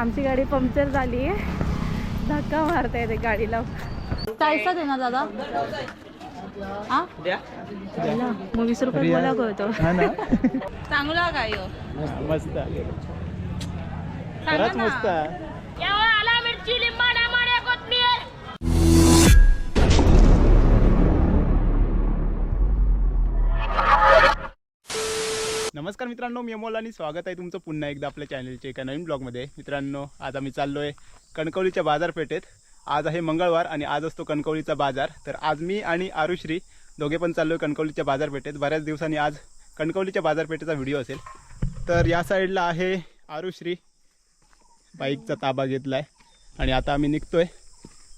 आमची गाडी पंक्चर झाली. धक्का मारता येते गाडीला. दे ना दादा? हा? मग वीस रुपये मला कळतो. हा ना. चांगला काय? मस्त. मस्त. आला मिरची लिंबा नमस्कार मित्रांनो मी अमोल आणि स्वागत आहे तुमचं पुन्हा एकदा आपल्या चॅनलच्या एका नवीन ब्लॉगमध्ये. मित्रांनो आज आम्ही चाललो आहे कणकवलीच्या बाजारपेठेत. आज आहे मंगळवार आणि आज असतो कणकवलीचा बाजार. तर आज मी आणि आरुश्री दोघे पण चाललो आहे कणकवलीच्या बाजारपेठेत. बऱ्याच दिवसांनी आज कणकवलीच्या बाजारपेठेचा व्हिडिओ असेल. तर या साईडला आहे आरुश्री. बाईकचा ताबा घेतला आहे आणि आता आम्ही निघतोय.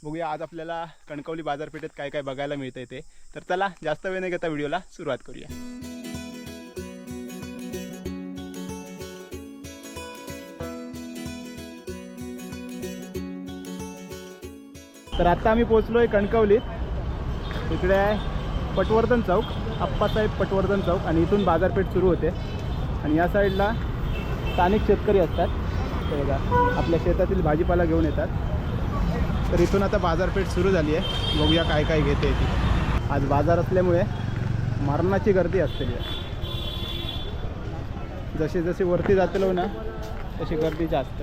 बघूया आज आपल्याला कणकवली बाजारपेठेत काय काय बघायला मिळतंय ते. तर चला जास्त वेळ न घेता व्हिडिओला सुरुवात करूया. तर आता आम्ही पोहोचलोय कणकवलीत. इकडे आहे पटवर्धन चौक आप्पासाहेब पटवर्धन चौक आणि इथून बाजारपेठ सुरू होते. आणि या साईडला स्थानिक शेतकरी असतात. ते बघा आपल्या शेतातील भाजीपाला घेऊन येतात. तर इथून आता बाजारपेठ सुरू झाली आहे. बघूया काय काय घेते ती. आज बाजार असल्यामुळे मरणाची गर्दी असते जसे जसे वरती जातलो हो ना तशी गर्दी जास्त.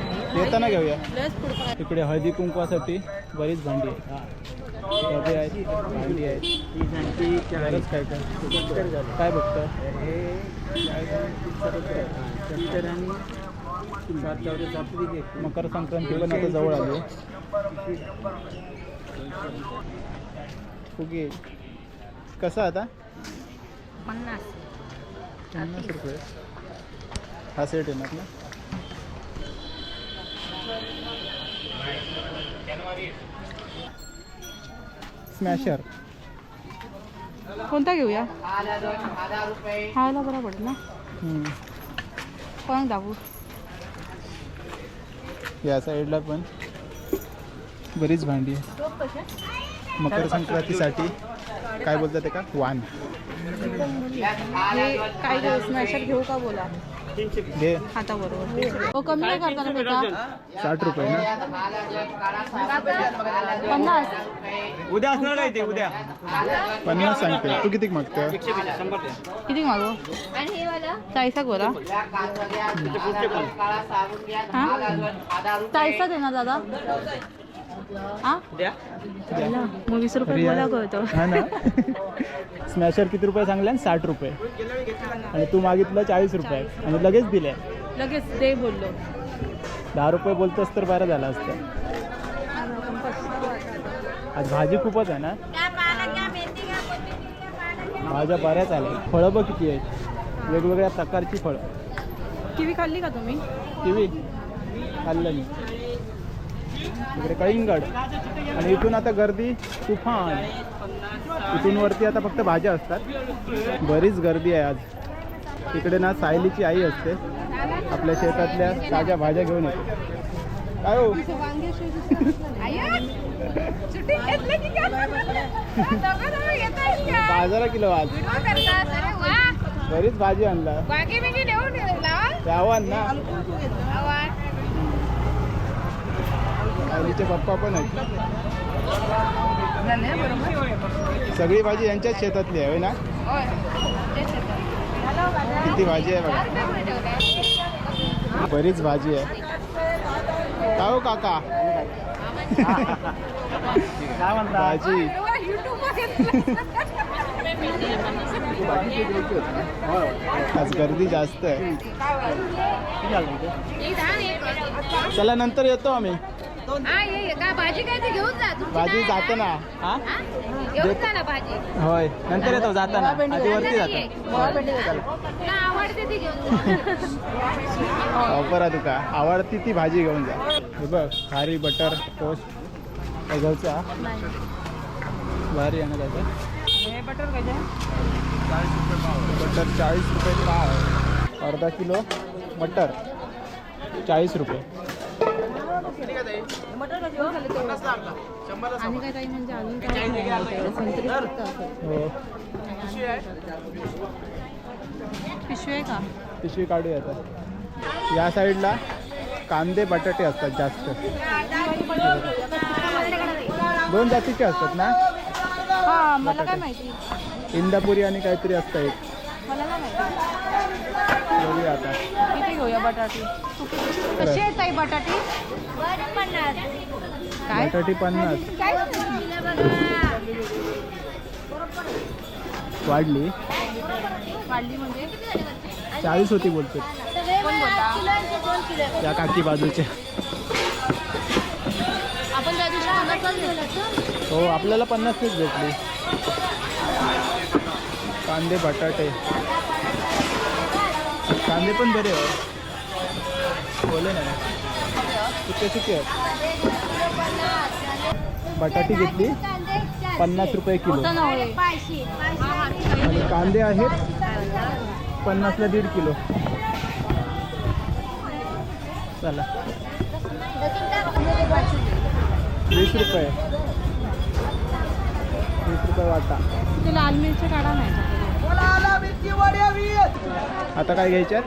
येताना घेऊया. इकडे हळदी कुंकवासाठी बरीच भांडी आहेत. डबे आहेत भांडी आहेत. बरंच काय काय. काय बघतं? मकर संक्रांती पण आता जवळ आली. फुगे. कसा आता? पन्नास. पन्नास रुपये. हा सेट येणार ना स्मॅशर कोणता घेऊया? खायला बरा पडेल ना. कोण दाबू. या साईडला पण बरीच भांडी आहे. मकर संक्रांतीसाठी. काय बोलतात का? वान. हे काय स्मॅशर घेऊ का बोला? दे आता बरोबर. हो कमी नाही करता ना बेटा? साठ रुपये ना? पन्नास. उद्या असणार काय ते उद्या. पन्नास सांगते. तू किती मागतो किती मागू? चाळीसाक बोला. हा? चाळीसा दे ना दादा? हा द्या मग वीस रुपये मला कळतो हा ना. स्मॅशर किती रुपये सांगले साठ रुपये. आणि तू मागितलं चाळीस रुपये. आणि लगेच दिले. लगेच दे बोललो. दहा रुपये बोलतोस तर बरं झालं असतं. आज भाजी खूपच आहे ना? भाज्या बऱ्याच आल्या. फळं बघ किती आहेत. वेगवेगळ्या प्रकारची फळं. किवी खाल्ली का तुम्ही? किवी? खाल्लं मी. इकडे कळिंगड. आणि इथून आता गर्दी तुफान. इथून वरती आता फक्त भाज्या असतात. बरीच गर्दी आहे आज. इकडे ना सायलीची आई असते. आपल्या शेतातल्या ताज्या भाज्या घेऊन येते. काय हो? बाजारा किलो आज. बरीच भाजी आणला. द्यावान ना. सायलीचे पप्पा पण आहेत. सगळी भाजी यांच्याच शेतातली आहे ना? किती भाजी आहे बघा. बरीच भाजी आहे. काय हो काका. भाजी. आज गर्दी जास्त आहे. चला नंतर येतो आम्ही. भाजी काय ते घेऊन जा. तुमची भाजी नाही जाताना हा? हा? घेऊन जा ना भाजी. होय. नंतर येतो जाताना आधी वरती जातो. तुला आवडते ती घेऊन जा. ऑफर आहे तुका आवडती ती भाजी घेऊन जा. हे बघ खारी बटर टोस्ट. घ्यायचा भारी आहे ना त्याचं? बटर चाळीस रुपये पाव अर्धा किलो मटर. चाळीस रुपये. आणि काय ताई म्हणजे अजून काय नाही. संत्री फक्त असं. पिशवी आहे का पिशवी काढूया आता या साईडला कांदे बटाटे असतात जास्त दोन जातीचे असतात ना हा मला काय माहिती इंदापुरी आणि काहीतरी असतं एक बघूया आता. किती घेऊया बटाटे? कशी आहे ताई बटाटे? काय? बटाटी पन्नास. वाढली. वाढली म्हणजे? चाळीस होती बोलते. कोण बोलता? या काकी बाजूच्या आपण त्या दिवशी हो आपल्याला पन्नासच भेटली. कांदे बटाटे. कांदे पण बरे हो बोले ना. सुके सुके आहेत बटाटी घेतली पन्नास रुपये किलो. आणि कांदे आहेत पन्नासला दीड किलो. चला. वीस रुपये. वीस रुपये वाटा. ते लाल मिरची काढा नाही आता काय घ्यायच्यात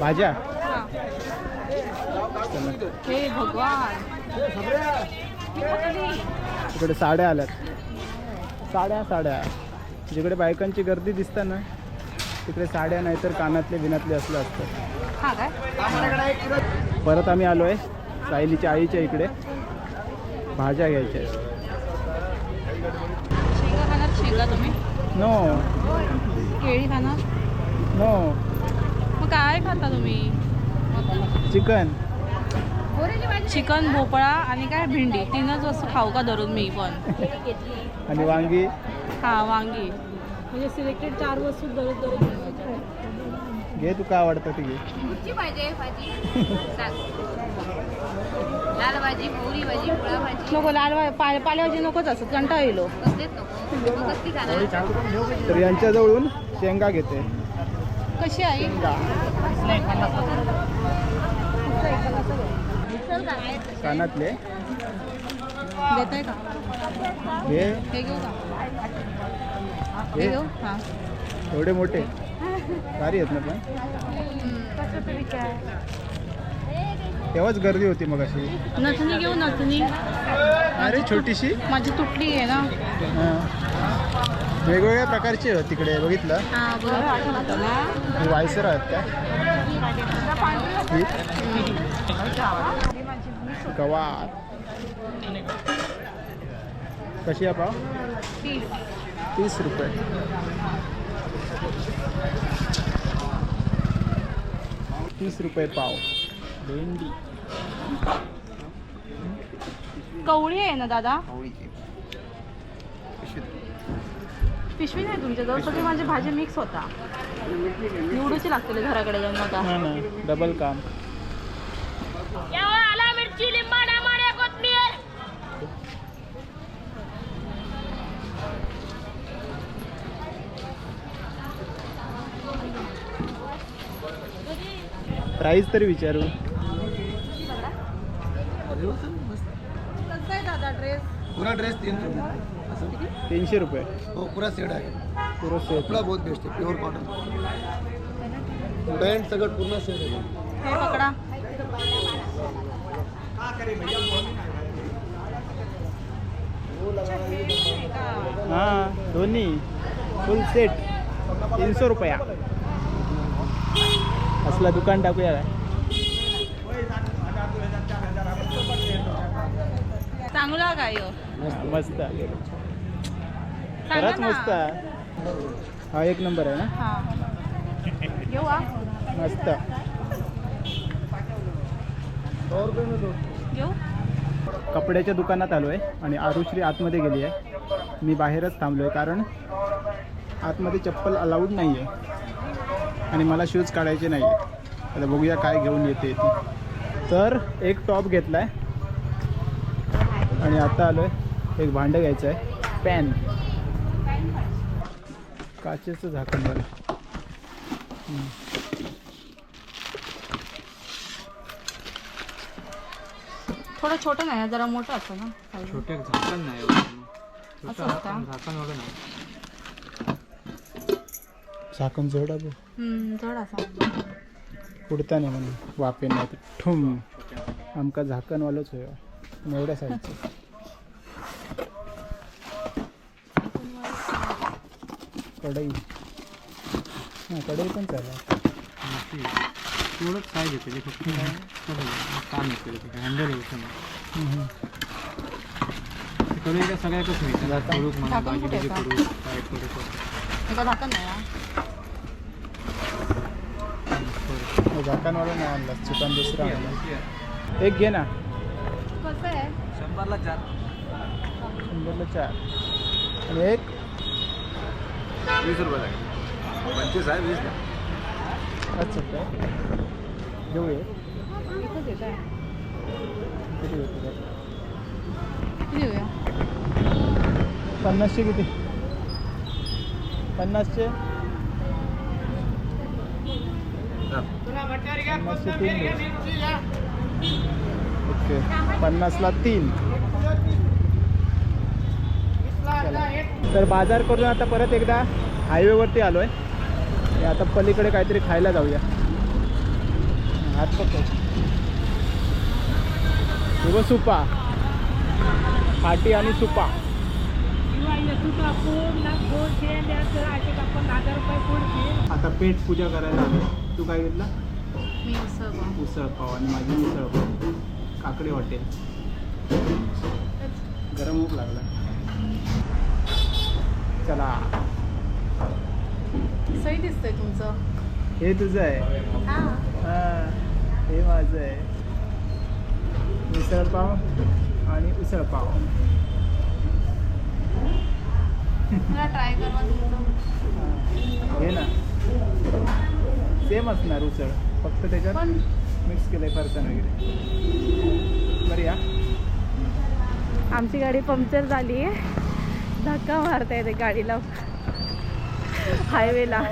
भाज्या? इकडे साड्या आल्यात. साड्या साड्या. जिकडे बायकांची गर्दी दिसतं ना तिकडे साड्या नाहीतर कानातले बिनातले असलं असतं. हा काय? परत आम्ही आलो आहे सायलीच्या आईच्या इकडे. भाज्या घ्यायच्या आहेत. शेंगा खाणार? शेंगा तुम्ही? नो केळी खाणार नो. मग काय खाता तुम्ही? चिकन चिकन भोपळा आणि काय भेंडी. तीनच वस्तू खाऊ का धरून मी पण? आणि वांगी? हा वांगी. म्हणजे सिलेक्टेड चार वस्तू दररोज दररोज घे तू काय आवडतं ते घे. कुठची पाहिजे भाजी. लाल भाजी पोरी भाजी फुळा भाजी नको लाल पालेभाजी नकोच असत कंटाळा येलो कसलेच नको? मग शेंगा घेते. कशी आहे? कानातले. का? हे. हे घेऊ का? हे. हे घेऊ? हा. एवढे मोठे. भारी आहेत ना पण. तेव्हाच गर्दी होती मग अशी नथनी घेऊ नथनी. अरे छोटीशी. माझी तुटली आहे ना. वेगवेगळ्या प्रकारची आहेत तिकडे बघितलं? हा बरोबर. वायसर आहेत का? गवार. कशी आहे पाव? तीस रुपये. तीस रुपये पाव. भेंडी कवळी आहे ना दादा? पिशवी नाही तुमच्याजवळ सगळी माझी भाजी मिक्स होता. निवडूची लागते घराकडे जाऊन आता. हा ना डबल काम. आला मिरची लिंबा टमाटे कोथमीर. प्राईस तरी विचारू आहे दादा ड्रेस पूरा ड्रेस तीन सौ में तीनशे रुपये. वो पूरा सेट आहे. पुरो सेट. कपडा बहुत बेस्ट आहे प्युअर कॉटन पॅन्ट सगळं पूर्ण सेट आहे. हे पकडा. हां दोन्ही. फुल सेट तीनशे रुपया. असला दुकान टाकूया. काय चांगला काय हो? मस्त. सांगा खरंच. मस्त आहे. हा एक नंबर आहे ना? मस्त. कपड्याच्या दुकानात आलो आहे आणि आरुश्री आतमध्ये गेली आहे. मी बाहेरच थांबलो आहे कारण आतमध्ये चप्पल अलाउड नाही आहे आणि मला शूज काढायचे नाही आहे आता बघूया काय घेऊन येते ती. तर एक टॉप घेतला आहे आणि आता आलो आहे एक भांडं घ्यायचं आहे पॅन काचेचं झाकण बरं. थोडं छोटं नाही जरा मोठं असतं ना size. छोटे झाकण नाही एवढं. छोटं असं? झाकण एवढं नाही. झाकण जड आहे हम्म, जड असा उडता नाही म्हणून वापे नाही तर ठुम. आमका झाकणवालंच होय. एवढ्या साईजचं कढई. हाँ कढई पण चालेल. आहे. तेवढंच साईज येते ते फक्त काय? काम येते हँडल येऊ शकणार ते करू एकदा सगळ्यातच मिळतं. करूक म्हणा भाजी भाजी आहे करू काय करू झाकणवालं नाही आणलं चिकन दुसरं आणलं. एक घे ना. कसं आहे? शंभरला चार. शंभरला चार. आणि एक? वीस रुपये पंचवीस आहे वीस अच्छा घेऊया. आहे किती? पन्नासचे पन्नासचे तीन. ओके. पन्नासला तीन. चला. तर बाजार करून आता परत एकदा हायवेवरती आलो आहे आता पलीकडे काहीतरी खायला जाऊया. हात पकड सुपा. फाटी आणि सुपा. आता पेट पूजा करायला आलो तू काय घेतला? उसळ पाव. आणि माझी उसळ पाव. काकडे हॉटेल. गरम भूक लागला. चला सही दिसतंय तुमचं हे तुझं आहे हा हा, हे माझं आहे मिसळ पाव आणि उसळ पाव मला ट्राय तुमचं हा. ना सेम असणार उसळ फक्त त्याच्यात पण मिक्स केलंय फरसाण वगैरे बरं या आमची गाडी पंक्चर झाली धक्का मारता येते गाडीला. हायवेला.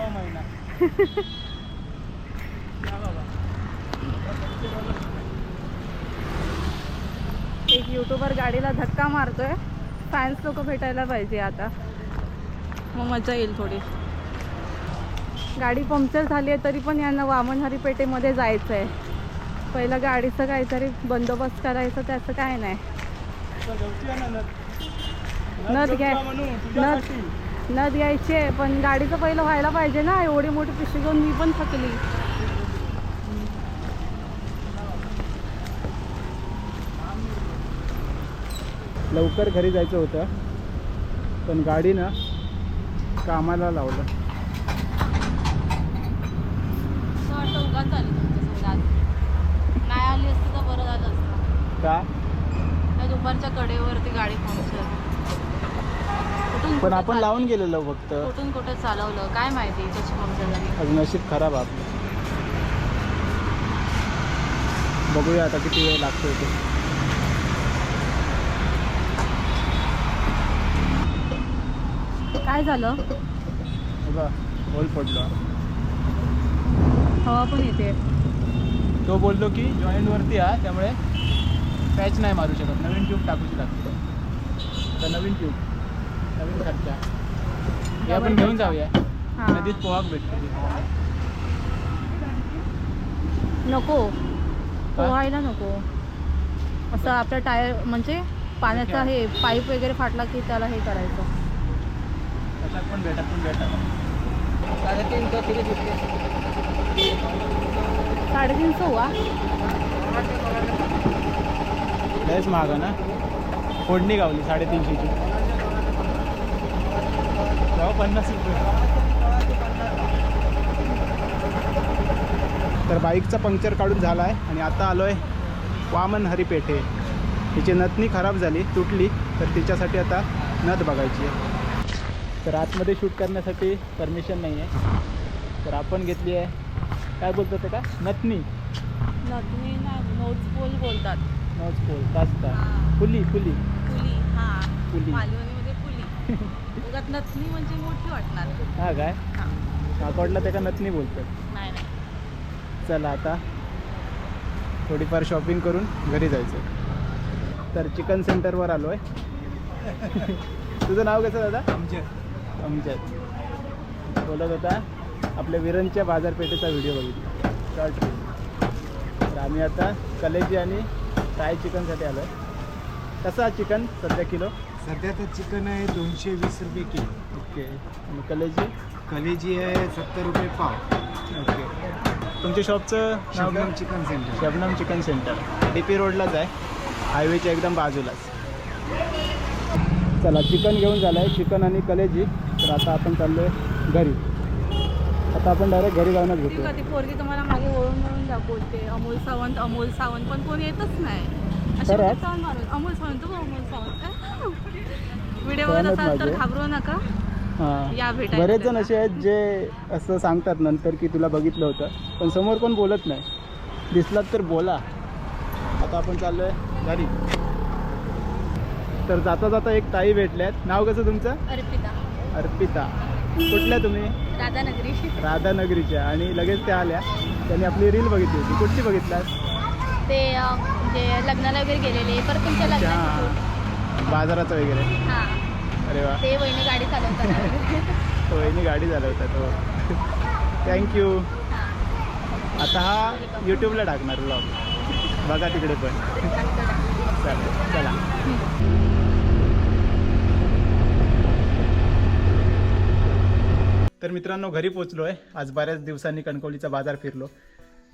एक युट्यूबर गाडीला धक्का मारतोय. फॅन्स लोक भेटायला पाहिजे आता. मग मजा येईल थोडी. गाडी पंक्चर झाली आहे तरी पण यांना वामनहरी पेठेमध्ये जायचं आहे पहिलं गाडीचं काहीतरी बंदोबस्त करायचं त्याचं काय नाही. नथ घ्या नथ नथ घ्यायची आहे पण गाडीचं पहिलं व्हायला पाहिजे ना एवढी मोठी पिशवी घेऊन मी पण थकली. लवकर घरी जायचं होतं पण गाडीनं कामाला लावलं. असं वाटतं उगाच आली तुमच्या आज. नाही आली असती तर बरं झालं असतं. का? दुपारच्या कडेवरती गाडी पंक्चर. कुठून पण कुठे आपण? लावून गेलेलो फक्त. कुठून कुठे चालवलं? काय माहिती त्याची पंक्चर झाली आज नशीब खराब आपलं. बघूया आता किती वेळ लागतो ते. काय झालं? बघा होल पडलो. हवा पण येते. तो बोललो की जॉईंटवरती आहे त्यामुळे पॅच नाही मारू शकत. नवीन ट्यूब टाकूची लागते तर नवीन ट्यूब नवीन खर्चा हे आपण घेऊन जाऊया. हां. नदीत पोहाक भेटतो. नको. पोहायला नको. असं आपलं टायर म्हणजे पाण्याचा हे पाईप वगैरे फाटला की त्याला हे करायचं. पण भेटत पण भेटत साडेतीन तो किती साडेतीनशे हुआ? लयच महाग आहे ना? फोडणी गावली साडेतीनशेची. पन्नास रुपये. तर बाईकचा पंक्चर काढून झाला आहे आणि आता आलो आहे वामन हरी पेठे तिची नथनी खराब झाली तुटली तर तिच्यासाठी आता नथ बघायची आहे. तर आतमध्ये शूट करण्यासाठी परमिशन नाही आहे तर आपण घेतली आहे. काय बोलतो ते का? नथनी. नथनी ना नोट्स पोल बोलतात. नोच पोल तास्ता हां. फुली फुली पुली हां. फुली पुली. उगाच नथनी म्हणजे मोठी वाटणार. हा काय? हां. त्याला नथनी बोलतात नाही नाही. चला आता थोडीफार शॉपिंग करून घरी जायचं तर चिकन सेंटरवर आलो आहे तुझं नाव कसं दादा? आमच्यात बोलत होता आपल्या विरणच्या बाजारपेठेचा व्हिडिओ बघितला. शॉर्ट तर आम्ही आता कलेजी आणि फ्राय चिकनसाठी आलो आहे कसं चिकन सध्या किलो? सध्या तर चिकन आहे दोनशे वीस रुपये किलो. ओके. आणि कलेजी? कलेजी आहे सत्तर रुपये पाव. ओके. तुमच्या शॉपचं नाव Shabnam chicken centre. Shabnam chicken centre. D P रोडलाच आहे. हायवेच्या एकदम बाजूलाच. चला चिकन घेऊन झालं आहे चिकन आणि कलेजी. तर आता आपण चाललो आहे घरी. आता आपण डायरेक्ट घरी जाऊनच ती घेतो कधी पोरगी तुम्हाला मागे वळून वळून दाखवते. अमोल सावंत अमोल सावंत पण कोण येतच नाही. अशी खरंच? मारून अमोल सावंत तू अमोल सावंत. व्हिडिओ बघत कोणच असाल तर माझे? घाबरू नका. हां. या भेटायला बरेच जण. असे आहेत जे असं सांगतात नंतर की तुला बघितलं होतं पण समोर कोण बोलत नाही. दिसलात तर बोला. आता आपण चाललो आहे घरी. तर जाता जाता एक ताई भेटल्यात. नाव कसं तुमचं? अर्पिता. अर्पिता. कुठल्या तुम्ही? राधानगरी. राधानगरीच्या. आणि लगेच त्या आल्या. त्यांनी आपली रील बघितली होती. कुठची बघितलात ते म्हणजे लग्नाला वगैरे गेलेले. परत तुमच्या लग्नाची हां बाजाराचं वगैरे. अरे वा. ते वहिनी गाडी चालवतात वहिनी गाडी चालवतात हो. थँक्यू आता हा यूट्यूबला टाकणार ब्लॉग बघा तिकडे पण. चालेल चला. तर मित्रांनो घरी पोचलो आहे आज बऱ्याच दिवसांनी कणकवलीचा बाजार फिरलो.